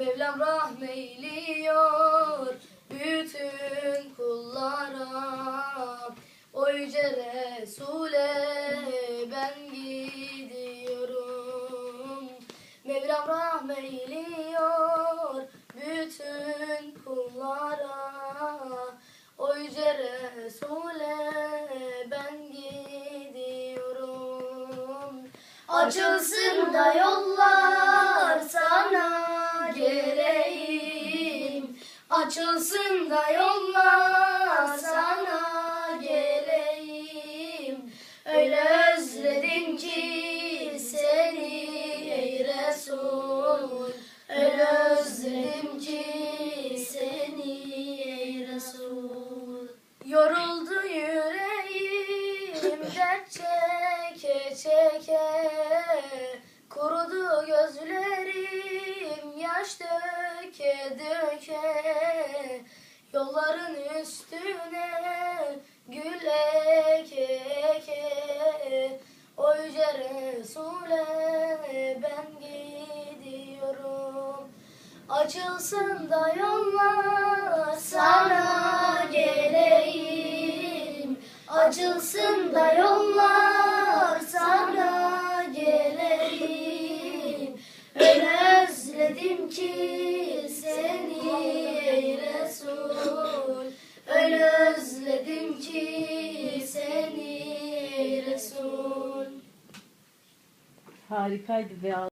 Mevlam rahmeyliyor bütün kullara. O yüce Resul'e ben gidiyorum. Mevlam rahmeyliyor bütün kullara. O yüce Resul'e ben gidiyorum. Açılsın da yollar Açılsın da yollar sana geleyim. Öyle özledim ki seni ey Resul. Öyle özledim ki seni ey Resul. Yoruldu yüreğim dert çeke çeke Kurudu gözlerim yaş döke döke Resul'e ben gidiyorum Açılsın da yollar sana geleyim. Açılsın da yollar sana geleyim. Öyle özledim ki seni Resul. Harikaydı ve